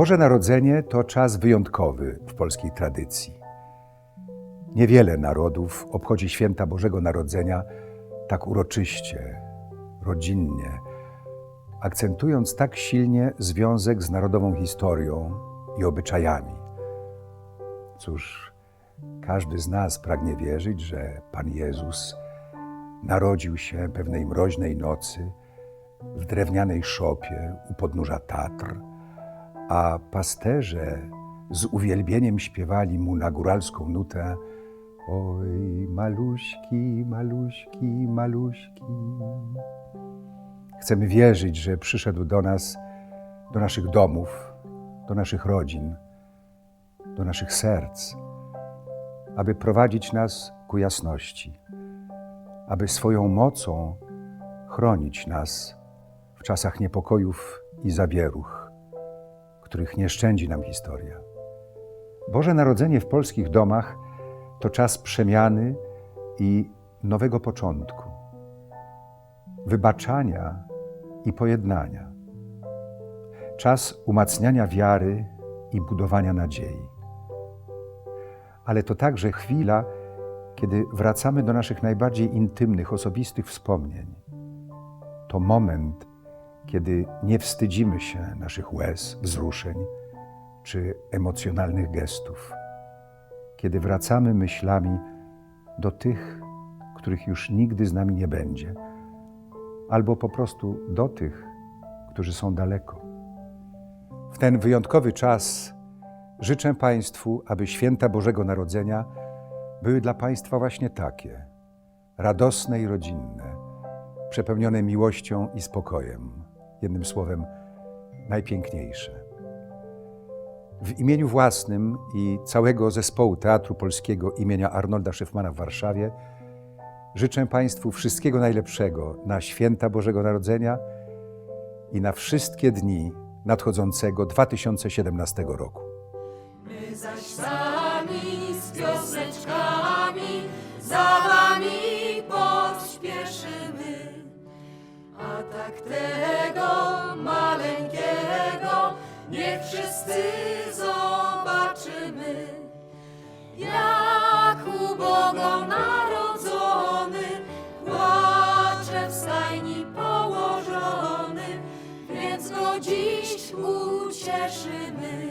Boże Narodzenie to czas wyjątkowy w polskiej tradycji. Niewiele narodów obchodzi święta Bożego Narodzenia tak uroczyście, rodzinnie, akcentując tak silnie związek z narodową historią i obyczajami. Cóż, każdy z nas pragnie wierzyć, że Pan Jezus narodził się pewnej mroźnej nocy w drewnianej szopie u podnóża Tatr, a pasterze z uwielbieniem śpiewali mu na góralską nutę Oj, maluśki, maluśki, maluśki. Chcemy wierzyć, że przyszedł do nas, do naszych domów, do naszych rodzin, do naszych serc, aby prowadzić nas ku jasności, aby swoją mocą chronić nas w czasach niepokojów i zawieruch, których nie szczędzi nam historia. Boże Narodzenie w polskich domach to czas przemiany i nowego początku, wybaczania i pojednania, czas umacniania wiary i budowania nadziei. Ale to także chwila, kiedy wracamy do naszych najbardziej intymnych, osobistych wspomnień. To moment, kiedy nie wstydzimy się naszych łez, wzruszeń czy emocjonalnych gestów kiedy wracamy myślami do tych, których już nigdy z nami nie będzie, albo po prostu do tych, którzy są daleko. W ten wyjątkowy czas życzę Państwu, aby święta Bożego Narodzenia były dla Państwa właśnie takie radosne i rodzinne, przepełnione miłością i spokojem, jednym słowem, najpiękniejsze. W imieniu własnym i całego zespołu Teatru Polskiego imienia Arnolda Szyfmana w Warszawie życzę Państwu wszystkiego najlepszego na święta Bożego Narodzenia i na wszystkie dni nadchodzącego 2017 roku. My zaś sami z pioseczkami za wami pośpieszymy. A tak tego niech wszyscy zobaczymy. Jak ubogo narodzony, płacze w stajni położony, więc go dziś ucieszymy.